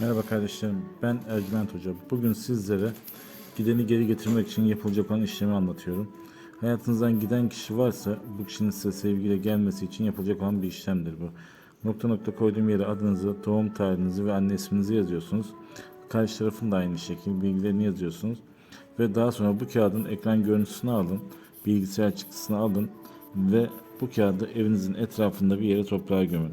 Merhaba kardeşlerim, ben Ercüment Hoca. Bugün sizlere gideni geri getirmek için yapılacak olan işlemi anlatıyorum. Hayatınızdan giden kişi varsa bu kişinin size sevgiyle gelmesi için yapılacak olan bir işlemdir bu. Nokta nokta koyduğum yere adınızı, doğum tarihinizi ve anne isminizi yazıyorsunuz. Karşı tarafın da aynı şekilde bilgilerini yazıyorsunuz. Ve daha sonra bu kağıdın ekran görüntüsünü alın, bilgisayar çıktısını alın ve bu kağıdı evinizin etrafında bir yere toprağa gömün.